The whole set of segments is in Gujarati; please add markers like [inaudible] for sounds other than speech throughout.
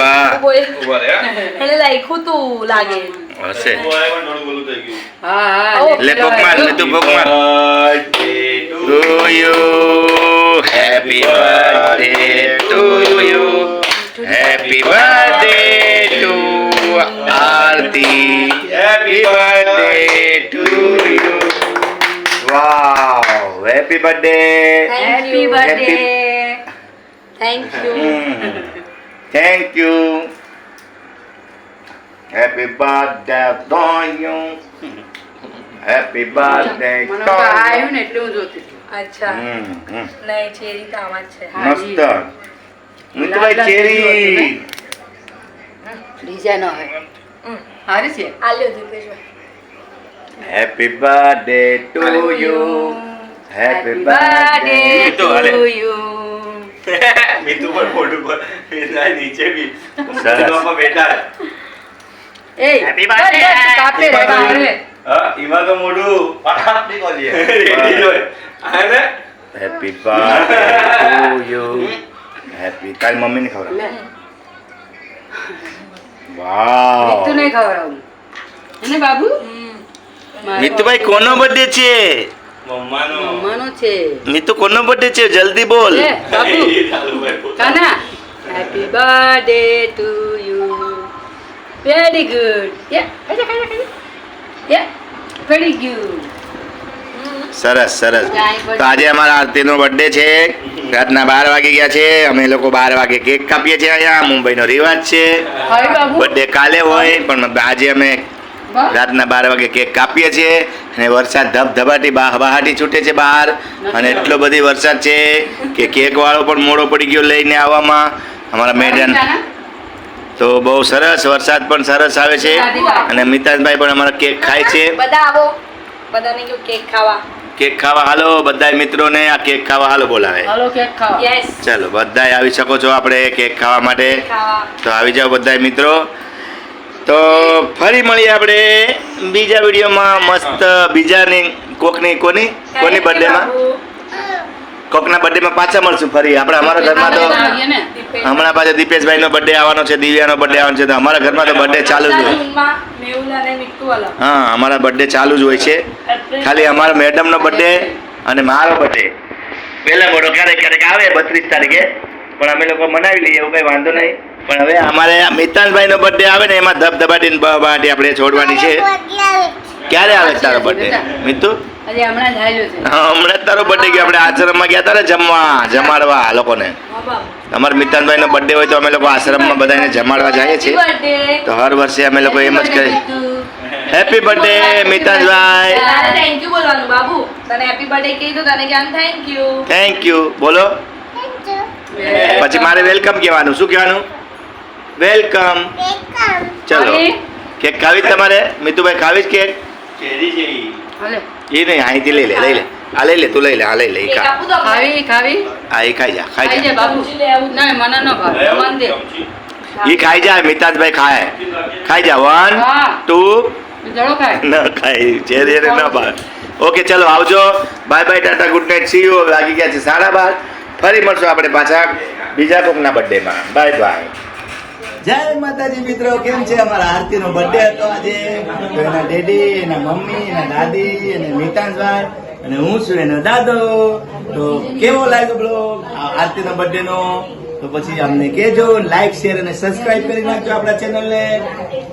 વાહ ઊભા રે હા. એને લખ્યું તું લાગે. હશે હા હા ઓ, લે ભગવાન લે તું ભગવાન. Birthday to to you happy birthday to you happy birthday to Aarti happy birthday to you wow happy birthday happy birthday thank you thank you happy birthday to you happy birthday મને ટુ તો આવ્યું ને એટલે હું જોતી. હતી. અચ્છા. હમ હમ. નહીં ચેરી તો આમાં જ છે. હા. મસ્ત મિતુભાઈ ચેરી. ડિઝાઇન હોય. હમ. સારી છે? આલ્યો દીપેશભાઈ happy birthday to you happy birthday તો હાલે. To મીતુ પર મોઢું પર નીચે બી સરસ. બેઠા. એ, Happy બસ, કાપે રે, કાપે હા એમાં તો મોઢું ફટાફટ બોલીએ રેડી જ હોય. ને? Happy birthday to you happy તારી મમ્મીને ખબર લે, વાવ નહીં ખવડાવું. એને બાબુ? મિતુભાઈ કોનો બર્થડે છે? મમ્માનો. મમ્માનો છે. મિતુ કોનો બર્થડે છે? જલ્દી બોલ. પોતાનું. Kana? Happy birthday to you very good yay yay very good સરસ સરસ. તો આજે અમારા આરતીનો બર્થડે છે. રાતના બાર વાગી ગયા છે. અમે લોકો બાર વાગે કેક કાપીએ છીએ અહીંયા. મુંબઈનો રિવાજ છે. બર્થડે કાલે હોય પણ આજે અમે. રાતના બાર વાગે કેક કાપીએ છીએ અને વરસાદ ધબધબાટી બહાટી છૂટે છે બહાર. અને એટલો બધી વરસાદ છે કે કેક વાળો પણ મોડો પડી ગયો લઈને આવવામાં. અમારા મેડમ તો બહુ સરસ વરસાદ પણ સરસ આવે છે. અને મિતાજભાઈ પણ અમારા કેક ખાય છે. બધા આવો. બધાને કેક ખાવા. કેક ખાવા હાલો બધા મિત્રોને આ કેક ખાવા હાલો બોલાવે. હાલો કેક ખાવા. યસ ચાલો બધા આવી શકો છો આપણે કેક ખાવા માટે. તો આવી જાઓ બધાય મિત્રો. તો ફરી મળીએ આપણે બીજા વિડીયોમાં મસ્ત બીજાની કોકની કોની? કોની બર્થડેમાં કોકના બર્થડેમાં પાછા મળશું ફરી. આપણે અમારા ઘરમાં તો હમણાં પાછા દીપેશભાઈનો બર્થડે આવવાનો છે દિવ્યાનો બર્થડે આવવાનો છે તો અમારા ઘરમાં તો બર્થડે ચાલુ જ હોય. હા અમારા બર્થડે ચાલુ જ હોય છે. ખાલી અમારા મેડમનો બર્થડે અને મારો બર્થડે પહેલા મોટો ક્યારેક ક્યારેક આવે બત્રીસ તારીખે. પણ અમે લોકો મનાવી લઈએ એવું કઈ વાંધો નહીં. પણ હવે અમારે મિતાનભાઈ નો બર્થડે આવે ને એમાં ધબધબાટી ને બહાટી આપણે છોડવાની છે. ક્યારે આવે તારો બર્થડે મિતુ. હમણાં તારો બર્થડે ગયો. આપણે આશ્રમમાં ગયા હતા ને જમવા જમાડવા આ લોકોને. હા મિતાનભાઈ અમારા મિતાનભાઈનો બર્થડે હોય તો અમે લોકો આશ્રમમાં બધાને જમાડવા જઈએ છીએ. તો હર વર્ષે અમે લોકો એમ જ કરીએ હેપી બર્થડે મિતાનભાઈ થેન્ક યુ બોલવાનું બાબુ? તને હેપી બર્થડે કીધું તને કેમ થેન્ક યુ થેન્ક યુ બોલો. પછી મારે વેલકમ કહેવાનું. શું કહેવાનું? વેલકમ. ચલો? કેક ખાવી જ તમારે? મિતુભાઈ ખાવી જ કેક? એ નહીં અહીંથી લઈ લે લઈ લે. આ લઈ લે તું લઈ લે આ લઈ લે ખા. ખાવી ખાવી? આ એ ખાઈ જા ખાઈ ખાઈ જા. બાબુ. ના મને ન ભાવે. મન દે. એ ઈ ખાઈ જા મિતાજભાઈ ખાય. ખાઈ જા વન ટુ. ન ખાય ચેરી ન ભાવે. ઓકે ચલો આવજો. Bye bye tata good night see you લાગી ગયા છે સાડા બાર. ફરી મળશું આપણે પાછા બીજા કોકના બર્થડેમાં બાય બાય. જય માતાજી મિત્રો, કેમ છે? અમારા આરતી નો બર્થડે હતો આજે. એના ડેડી એના મમ્મી, એના દાદી, અને મિતાંશભાઈ, અને હું છું એનો દાદો. તો કેવો લાગ્યો બ્લોગ આરતીનો બર્થડે નો તો પછી અમને કેજો લાઈક શેર અને સબસ્ક્રાઇબ કરી નાખજો આપણા ચેનલને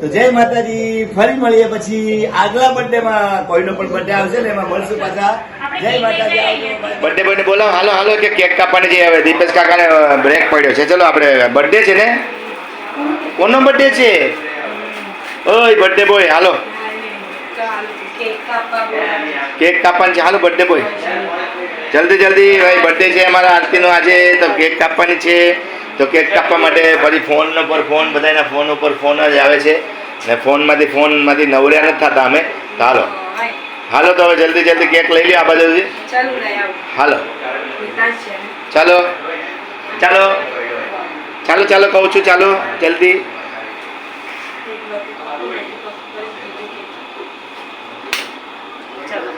તો જય માતાજી, ફરી મળીએ પછી આગલા બર્થડે માં કોઈનો પણ બર્થડે આવશે ને, એમાં મળશું પાછા. જય માતાજી. બર્થડે બર્થડે બોલાવો. હાલો હાલો, કે કેક કાપવાની છે હવે દીપેશ કાકાને બ્રેક પડ્યો છે. ચલો, આપણે બર્થડે છે ને? કોનો બર્થડે છે. ઓય બર્થડે બોય હાલો. કેક કાપવા કાપવાની છે. હાલો બર્થડે બોય જલ્દી જલ્દી ભાઈ બર્થડે છે અમારા. આરતીનો આજે તો કેક કાપવાની છે. તો કેક કાપવા માટે ફરી ફોન ઉપર ફોન બધાના ફોન ઉપર ફોન જ આવે છે. ને ફોનમાંથી ફોનમાંથી નવર્યા નથી થતા અમે. તો હાલો. હાલો તો હવે જલ્દી જલ્દી કેક લઈ લ્યો આ બાજુથી. હાલો. ચાલો. ચાલો. ચાલો ચાલો, કહું છું, ચાલો, જલ્દી.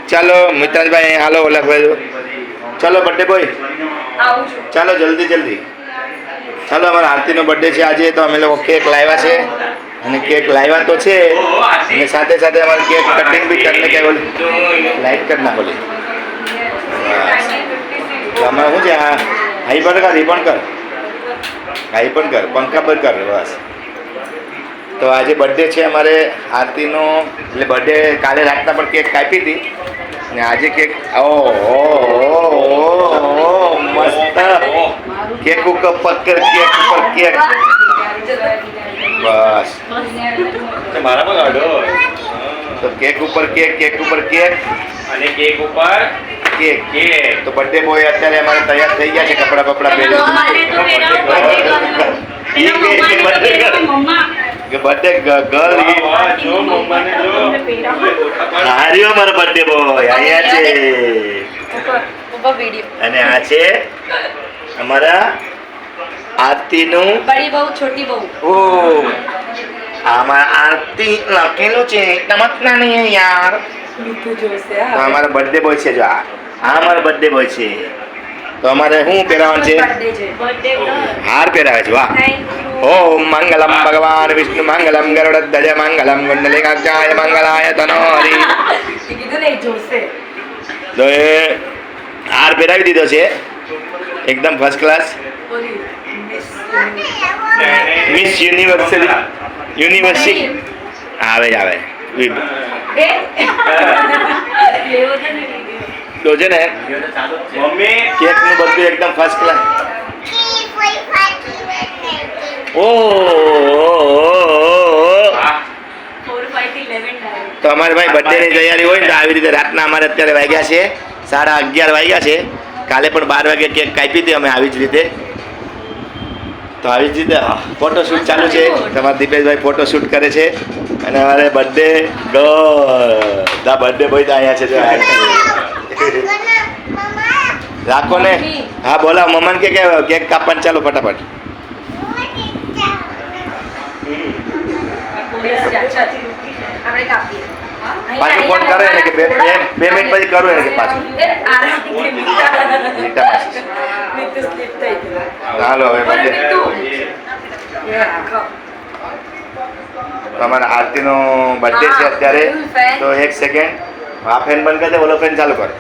ચાલો મિતાજભાઈ હાલો ઓલા ભાઈ ચાલો બર્થડે બોય ચાલો, જલ્દી જલ્દી. ચાલો, અમારા આરતીનો બર્થડે છે આજે, તો અમે લોકો કેક લાવ્યા છે. અને કેક લાવ્યા તો છે. અને સાથે સાથે અમારે કેક કટિંગ બી કરીને કે લાઈટ કરી નાખો. અમારે શું છે? હા. હાઈ પણ કર, એ પણ કર હાઈ પણ કર પંખા પર કર બસ. તો આજે બર્થડે છે અમારે આરતીનો એટલે બર્થડે કાલે રાતના પણ કેક કાપી હતી. ને આજે કેક ઓ મસ્ત. કેક ઉપર પક્કર કેક ઉપર કેક બસ. મારા પણ તો કેક ઉપર કેક કેક ઉપર કેક અને કેક ઉપર કેક કેક તો બર્થડે બોય અત્યારે અમારે તૈયાર થઈ ગયા છે કપડા બપડા પહેરી બર્થડે ગર્લ વાહ, વાહ, જો મમ્માને જો. હાર્યો મારો બર્થડે બોય અહીંયા છે. અને આ છે અમારા આરતીનું બડી બહુ છોટી બહુ. ઓ આમાં આરતી લખેલું છે. ચમકના નહીં યાર. અમારા બર્થડે બોય છે જો આ. આ અમારો બર્થડે બોય છે. તો અમારે શું પહેરાવાનું છે? હાર પહેરાવે છે વાહ. ઓમ મંગલમ ભગવાન વિષ્ણુ મંગલમ ગરુડ ધજ મંગલમ ગુંડલિકાક્ષાય મંગલાય તનોહરી તો એ હાર પહેરાવી દીધો છે. એકદમ first class miss university university આવે આવે. [laughs] તો છે ને. મમ્મી કેકનું બધું એકદમ ફર્સ્ટ ક્લાસ ઓ તો અમારે ભાઈ બર્થડેની તૈયારી હોય ને તો આવી રીતે રાતના અમારે અત્યારે વાગ્યા છે. સાડા અગિયાર વાગ્યા છે. કાલે પણ બાર વાગે કેક કાપી હતી અમે આવી જ રીતે. તો આવી જ રીતે ફોટોશૂટ ચાલુ છે. તમારા દીપેશભાઈ ફોટોશૂટ કરે છે. અને અમારે બર્થડે ગા બર્થડે બોય તો અહીંયા છે રાખો ને. હા બોલા મમ્માને કે કેક કાપવાનું ચાલો ફટાફટ. પાછું ફોન કરે ને કે પેમેન્ટ પછી કરું એને કે પાછું. ચાલો હવે તમારા આરતીનો બર્થડે છે અત્યારે. તો એક સેકન્ડ આ ફેન બંધ કરી દે ઓલો ફેન ચાલુ કર.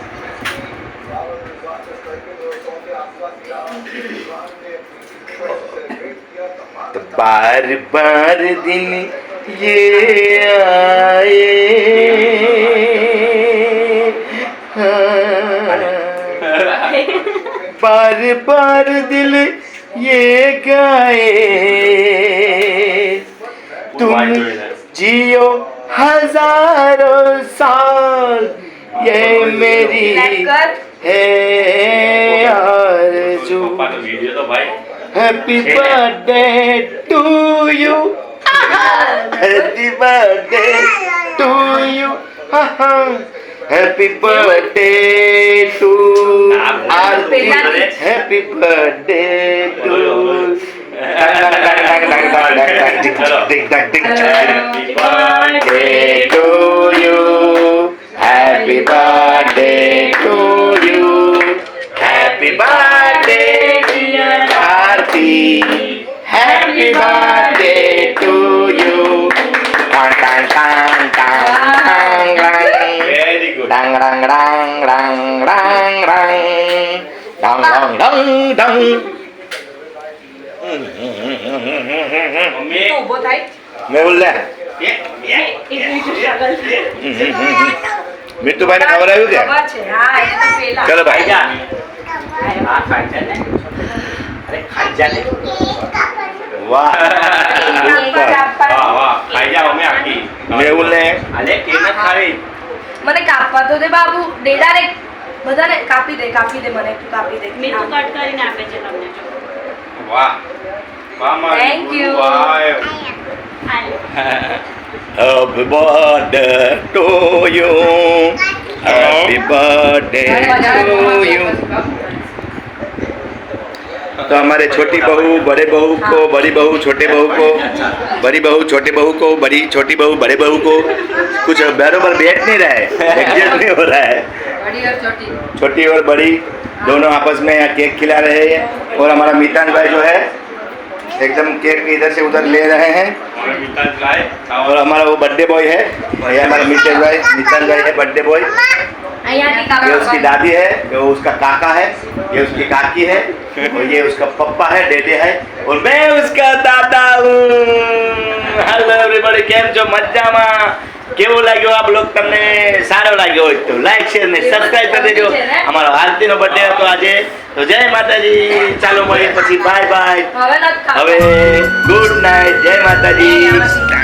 बार बार दिन ये आए। हाँ। बार बार दिल ये गाए। तुम जियो हज़ारों साल ये मेरी है आरज़ू। Happy birthday to you. Happy birthday to you. Happy birthday to Arpit. Happy birthday to. Happy birthday. Dang ઢાંગ dang dang. મમ્મી ઊભો થાય મેહુલ લે ખવડાવ્યું કે ખબર તો પેલા ચલો ભાઈ જા ને ને ને મને કાપવા તો દે બાબુ દે ડાયરેક્ટ બધાને કાપી દે કાપી દે મને તું કાપી દે મીઠું કટ કરીને આપે છે તમને જો વાહ વાહ મારી Thank you. વાહ Happy birthday to you. Happy birthday to you. तो हमारे छोटी बहू बड़े बहू को बड़ी बहू छोटे बहू को बड़ी बहू छोटे बहू को बड़ी छोटी बहू बड़े बहू को कुछ बराबर बैठ नहीं रहा है एडजस्ट नहीं हो रहा है બડી ઓર છોટી छोटी। और बड़ी दोनों आपस में यहाँ केक खिला रहे हैं। और हमारा मितान भाई जो है एकदम केक इधर से उधर ले रहे हैं। और हमारा वो बर्थडे बॉय है और हमारा मितान भाई मितान भाई है बर्थडे बॉय। ये उसकी दादी है ये उसका काका है ये उसकी काकी है और ये उसका पप्पा है डेडे है और मैं उसका दादा हूँ। हेलो एवरीबॉडी कैम जो मज्जा माँ। કેવો લાગ્યો આ બ્લોગ તમને? સારો લાગ્યો હોય તો લાઈક શેર ને સબસ્ક્રાઇબ કરી દેજો. અમારો આરતીનો બર્થડે હતો આજે. તો જય માતાજી. ચાલો મળીએ પછી. બાય બાય હવે ગુડ નાઇટ જય માતાજી.